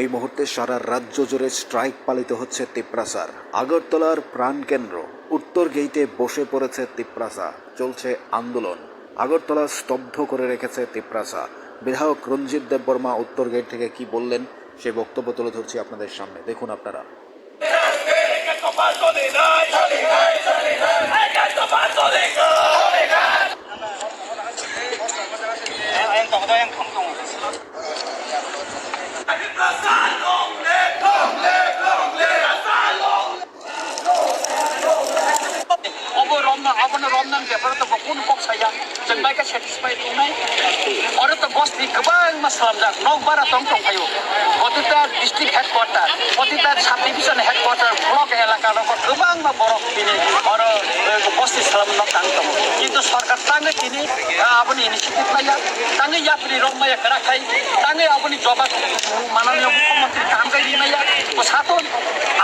এই মুহূর্তে সারা রাজ্য জুড়ে স্ট্রাইক পালিত হচ্ছে তিপ্রাসার। আগরতলার প্রাণকেন্দ্র উত্তর গেইটে বসে পড়েছে তিপ্রাসা। চলছে আন্দোলন। আগরতলা স্তব্ধ করে রেখেছে তিপ্রাসা। বিধায়ক রঞ্জিত দেববর্মা উত্তর গেট থেকে কি বললেন, সে বক্তব্য তুলে ধরছি আপনাদের সামনে। দেখুন আপনারা। अरू त बस्ती kebang masalah dah. Nok bara tong tong kayu. Waktu itu district headquarter, waktu itu subdivision headquarter, blok elakar, kebang ma borok ini. Orang bosni salam nok. সরকার, তাঙ্গে তিনি আপনি ইনিশিয়েটিভ লাইয়া তাঙ্গে ইয়াপনি রমমায়া করাখাই তাঙ্গে আপনি জবাব মাননীয় মুখ্যমন্ত্রী কামগাই দিনাইয়া ও সাথন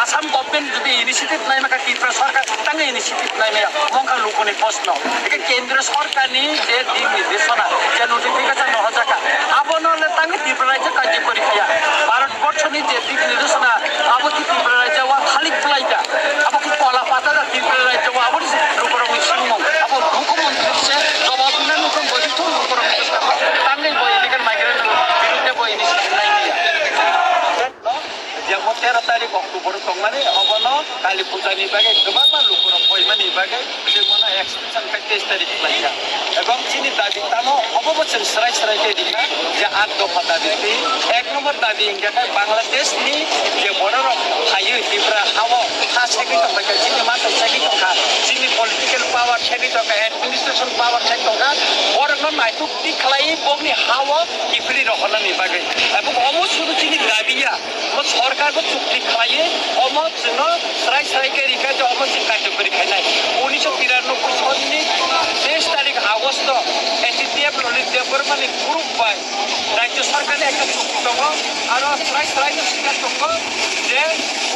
আসাম গভর্নমেন্ট যদি ইনিশিয়েটিভ নাই মাকা ত্রিপুরা সরকার, তাঙ্গে ইনিশিয়েটিভ নাই মায়া মঙ্কা লুকনি প্রশ্ন। এটা কেন্দ্র সরকারনি যে দিক নির্দেশনা, যে নোটিফিকেশন নহজাকা আবনলে তাঙ্গে ত্রিপুরা রাজ্য কার্য পরীক্ষা ভারতবর্ষনি যে দিক নির্দেশনা আবো কি ত্রিপুরা রাজ্য খালি ফ্লাইটা আবো কি কলা পাতা Tripura liputan ni bagay. Kaman man lukuran ko man ni bagay. Kasi একশো সাংখ্যায় তারিখ লাগা এবং যিনি দাবি তামো অববচন সরাই সরাই কে দিকা যে আট দফা দাবি এক নম্বর দাবি ইংকাটা বাংলাদেশ নি যে বড় হাইয়ে দিবরা হাওয়া হা সেকি টকা যিনি মাত্র সেকি টকা যিনি পলিটিক্যাল পাওয়ার সেকি টকা অ্যাডমিনিস্ট্রেশন পাওয়ার সেকি টকা বড় রকম আইটুক দি খেলাই বগনি হাওয়া ইফরি রহলানি বাগে এবং অবশ্যই যিনি দাবিয়া ও সরকারকে চুক্তি খেলাইয়ে অমত জন্য সরাই সরাই কে রিখা যে অমত কার্যকরী খেলাই উনিশশো সননি তেইশ তারিখ আগস্ট এসিডিএফ ললিত দেববর্মানি গ্রুপ বাই রাজ্য সরকারের একটা চুক্তি দङ আরও স্রায় স্রায় স্বীকার দङ যে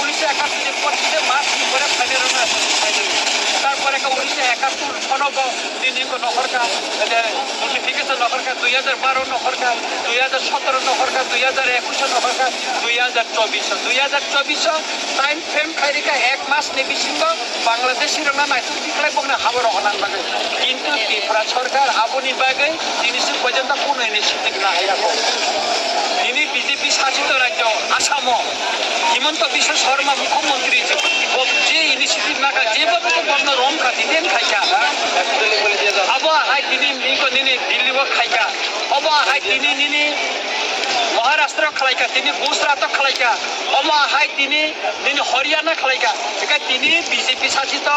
উনিশশো একাত্তর পঁচিশে মার্চ করে ফাইনাল তারপরে উনিশশো একাত্তর সনব নহরকা দুই হাজার বারো নহরকা দুই হাজার সতেরো নহরকা দুই হাজার একুশে নহরকা দুই হাজার চব্বিশ দুই হাজার চব্বিশ টাইম ফ্রেম খাইরিকা এক মাস নেবিসিঙ্গ বাংলাদেশি রঙা মাইতুক দিকলাই হাবর হনান বাগে কিন্তু ত্রিপুরা সরকার আবনি বাগে তিনিশো পর্যন্ত কোনো ইনিশিয়েটিভ না হাইরাখো তিনি বিজেপি শাসিত রাজ্য আসাম হিমন্ত বিশ্ব শর্মা মুখ্যমন্ত্রী যে maka jiba ko bamna rom ka diden khaika aba hai dini ningo nini, dilli, wo khaika aba hai dini nini Maharashtra খেলাইকা তিনি গুজরাত খেলাইকা অমাহাই তিনি তিনি হরিয়ানা খেলাইকা একা তিনি বিজেপি শাসিত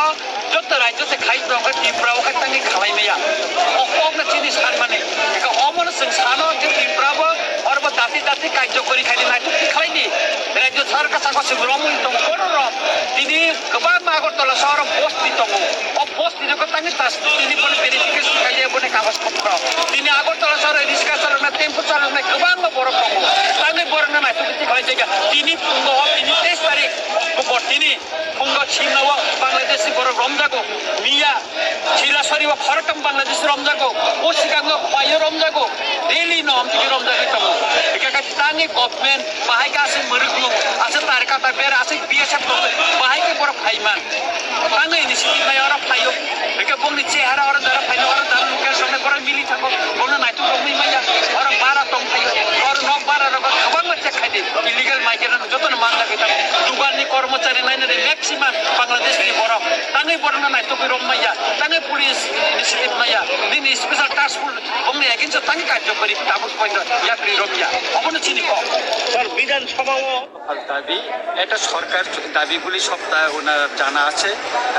যত রাজ্য সে খাই ব্রহ টিমপ্রাও খাটাঙ্গি খালাইমাইয়া অকমনা তিনি সার মানে একা অমন সানো যে টিমপ্রাবো অর্ব দাতি দাতি কার্য করি খাইলি না Nagkabarka ako sa Romulo itong Konorop. Dini, kabag mga kortola sa orang post dito ko. O post dito ko tangitas. Dini po pinitikas kaya po ni kawas kumprop. Dini ako tala sa orang diskas sa na tempo sa orang na kabag mga borok ko. Tangi borok na may tukitik kaya jaga. Dini pungo ho, dini test tarik. Kubot dini, pungo chinawa Bangladeshi borok romjako. Mia, chilasari wa farakam Bangladeshi romjako. O sikanglo payo romjako. Really no, amtiki romjako ito. Ika kakitangi government, mahai kasi meruglo তারকা তার আছে BSF বাহাইকে বড় ফাইমান তাঙ্গে initiative নাই ওরা ফাইও একা বংনি চেহারা ওরা যারা ফাইনো ওরা যারা লোকের সঙ্গে করে মিলি থাকো বংনা নাইতো রমই মাইয়া ওরা বারা তম ফাইও ওরা নক বারা রকম গোবাং বাচ্চা খাইতে ইলিগাল মাইগ্রেন্ট যত মান লাগে তার দুবারনি কর্মচারী নাই না ম্যাক্সিমাম বাংলাদেশনি বড় তাঙ্গে বড় না নাইতো রম মাইয়া তাঙ্গে পুলিশ ইনিশিয়েটিভ মাইয়া দিন স্পেশাল টাস্ক ফোর্স বংনি এগেন্স তাঙ্গে কার্যকরী তাবুক পয়েন্ট ইয়াপ্রি রমিয়া অবন চিনি কম। স্যার বিধানসভাও দাবি এটা সরকার দাবিগুলি সব ওনার জানা আছে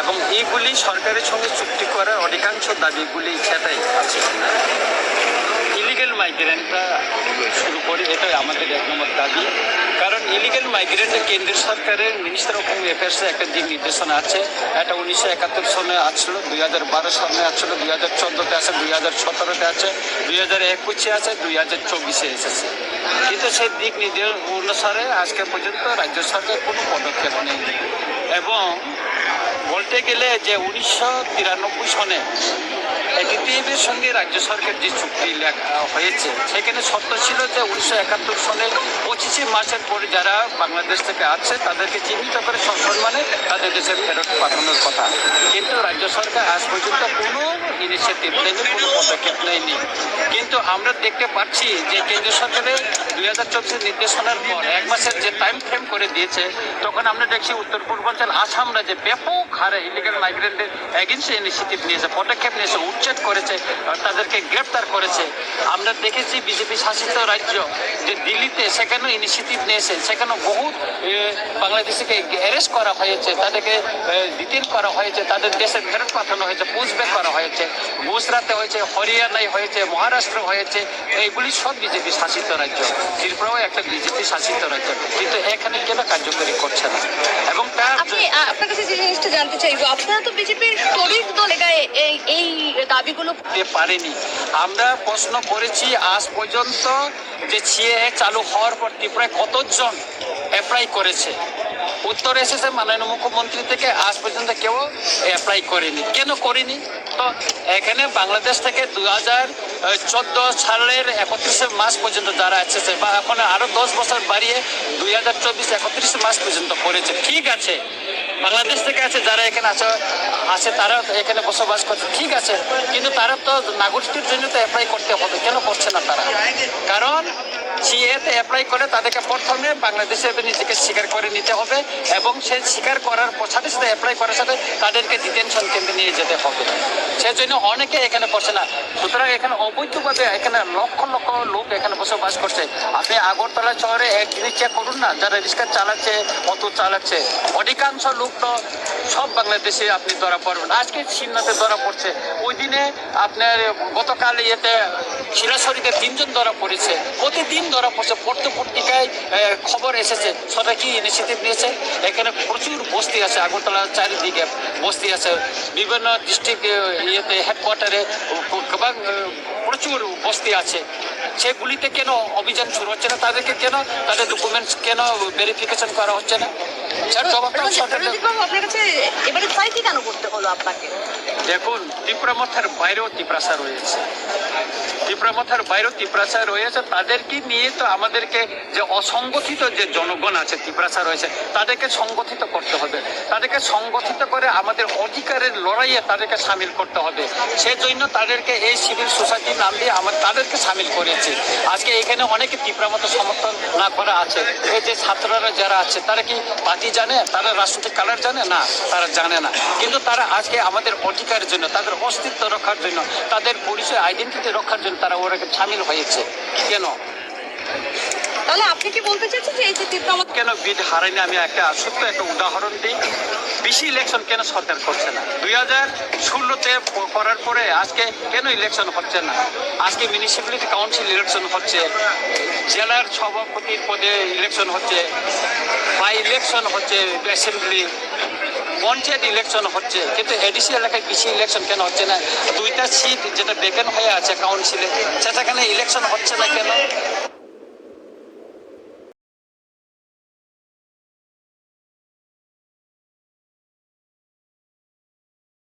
এবং এইগুলি সরকারের সঙ্গে চুক্তি করার অধিকাংশ দাবিগুলি সেটাই আছে। মাইগ্রেন্টরা শুরু করি, এটাই আমাদের এক নম্বর দাবি। কারণ ইলিগেল মাইগ্রেন্টে কেন্দ্রীয় সরকারের মিনিস্টার অফ হোম অ্যাফেয়ার্সে একটা দিক নির্দেশনা আছে। এটা উনিশশো একাত্তর সনে আসলো দুই হাজার বারো সনে আসলো দুই হাজার চোদ্দোতে আছে, দুই হাজার সতেরোতে আছে, দুই হাজার একুশে আছে, দুই হাজার চব্বিশে এসেছে। কিন্তু সেই দিক নির্দেশ অনুসারে আজকে পর্যন্ত রাজ্য সরকার কোনো পদক্ষেপ নেই এবং বলতে গেলে যে উনিশশো তিরানব্বই সনে এটিটিএমের সঙ্গে রাজ্য সরকার যে চুক্তি হয়েছে, সেখানে সত্য ছিল যে উনিশশো একাত্তর সনে পঁচিশে মাসের পরে যারা বাংলাদেশ থেকে আছে তাদেরকে চিহ্নিত করে সসম্মানে তাদের দেশে ফেরত পাঠানোর কথা। কিন্তু রাজ্য সরকার আজ পর্যন্ত কোনো ইনিশিয়েটিভ নেয়নি কোনো পদক্ষেপ নেয়নি। কিন্তু আমরা দেখতে পাচ্ছি যে কেন্দ্রীয় সরকারের দুই হাজার চব্বিশের নির্দেশনার পর এক মাসের যে টাইম ফ্রেম করে দিয়েছে, তখন আমরা দেখছি উত্তর পূর্বাঞ্চল আসাম রাজ্যে ব্যাপক হারে ইলিগাল মাইগ্রেন্টের এগেন্সে ইনিশিয়েটিভ নিয়েছে, পদক্ষেপ নিয়েছে, উচ্ছেদ করেছে তাদেরকে গ্রেপ্তার করেছে। আমরা দেখেছি বিজেপি শাসিত রাজ্য যে দিল্লিতে সেখানেও ইনিশিয়েটিভ নিয়েছে সেখানে বহু বাংলাদেশিকে অ্যারেস্ট করা হয়েছে, তাদেরকে ডিটেন করা হয়েছে, তাদের দেশে ফেরত পাঠানো হয়েছে পুষব্যাক করা হয়েছে, গুজরাটে হয়েছে, হরিয়ানায় হয়েছে, মহারাষ্ট্র হয়েছে, এইগুলি সব বিজেপি শাসিত রাজ্য। ত্রিপুরাও একটা বিজেপি শাসিত রাজ্য। কিন্তু এখানে কেন কার্যকরী করছে না? এবং তার আপনার কাছে জিনিসটা জানতে চাইব, আপনারা তো বিজেপির শরিক দল এই দাবিগুলো পারেনি। আমরা প্রশ্ন করেছি, আজ পর্যন্ত যে সিএ চালু হওয়ার পর ত্রিপুরায় কতজন অ্যাপ্লাই করেছে? উত্তর এসেছে মাননীয় মুখ্যমন্ত্রী থেকে, আজ পর্যন্ত কেউ অ্যাপ্লাই করেনি। কেন করেনি? তো এখানে বাংলাদেশ থেকে দু হাজার চোদ্দ সালের একত্রিশে মাস পর্যন্ত যারা এসেছে বা এখন আরও দশ বছর বাড়িয়ে দুই হাজার চব্বিশ একত্রিশে মাস পর্যন্ত করেছে। ঠিক আছে বাংলাদেশ থেকে আছে, যারা এখানে আছে আছে তারা এখানে বসবাস করছে। ঠিক আছে, কিন্তু তারা তো নাগরিকদের জন্য তো অ্যাপ্লাই করতে হবে। কেন করছে না তারা? কারণ সিএতে অ্যাপ্লাই করে তাদেরকে প্রথমে বাংলাদেশে নিজেকে স্বীকার করে নিতে হবে এবং সে স্বীকার করার সাথে সাথে অ্যাপ্লাই করার সাথে তাদেরকে ডিটেনশন কেন্দ্রে নিয়ে যেতে হবে। সেজন্য অনেকে এখানে করছে না। সুতরাং এখানে অবৈধভাবে এখানে লক্ষ লক্ষ লোক এখানে বসবাস করছে। আপনি আগরতলা শহরে এক জিনিস চেক করুন না, যারা রিক্সা চালাচ্ছে, অটো চালাচ্ছে, অধিকাংশ লোক তো সব বাংলাদেশে আপনি ধরা পড়বেন। আজকে সিন্নাতে ধরা পড়ছে। ওই দিনে আপনার গতকাল ইয়েতে শিলাশরীতে তিনজন ধরা পড়েছে। প্রতিদিন ধরা পড়ছে। পড়তে পত্রিকায় খবর এসেছে। সেটা কি ইনিশিয়েটিভ নিয়েছে? এখানে প্রচুর বস্তি আছে। আগরতলার চারিদিকে বস্তি আছে। বিভিন্ন ডিস্ট্রিক্ট ইয়েতে হেডকোয়ার্টারে প্রচুর বস্তি আছে। সেগুলিতে কেন অভিযান শুরু হচ্ছে না? তাদেরকে কেন, তাদের ডকুমেন্টস কেন ভেরিফিকেশন করা হচ্ছে না? এবারে কেন করতে হলো আপনাকে? দেখুন ত্রিপুরা মথার বাইরেও ত্রিপ্রাসা রয়েছে। ত্রিপুরা মথার বাইরেও ত্রিপ্রাসা রয়েছে। তাদেরকে নিয়ে তো আমাদেরকে যে অসংগঠিত যে জনগণ আছে ত্রিপ্রাসা রয়েছে তাদেরকে সংগঠিত করতে হবে। তাদেরকে সংগঠিত করে আমাদের অধিকারের লড়াইয়ে তাদেরকে সামিল করতে হবে। সেই জন্য তাদেরকে এই সিভিল সোসাইটির নাম দিয়ে আমার তাদেরকে সামিল করেছে। আজকে এখানে অনেকে ত্রিপুরা মতো সমর্থন না করা আছে। এই যে ছাত্ররা যারা আছে তারা কি পার্টি জানে তারা রাজনৈতিক কালার জানে? না তারা জানে না। কিন্তু তারা আজকে আমাদের অধিকারের জন্য তাদের অস্তিত্ব রক্ষার জন্য তাদের পরিচয় আইডেন্টিটি রক্ষার জন্য তারা ওরা সামিল হয়েছে। কেন? তাহলে আপনি কি বলতে চাইছেন যে এই যে কেন বিড হারায়নি? আমি একটা ছোট্ট একটা উদাহরণ দিই। বেশি ইলেকশন কেন সরকার করছে না? দুই হাজার ষোলোতে করার পরে আজকে কেন ইলেকশন হচ্ছে না? আজকে মিউনিসিপ্যালিটি কাউন্সিল ইলেকশন হচ্ছে জেলার সভাপতির পদে ইলেকশন হচ্ছে। বাই ইলেকশন হচ্ছে অ্যাসেম্বলি পঞ্চায়েত ইলেকশন হচ্ছে, কিন্তু এডিসি এলাকায় বেশি ইলেকশন কেন হচ্ছে না? দুইটা সিট যেটা বেকেন হয়ে আছে কাউন্সিলে সেটাখানে ইলেকশন হচ্ছে না কেন?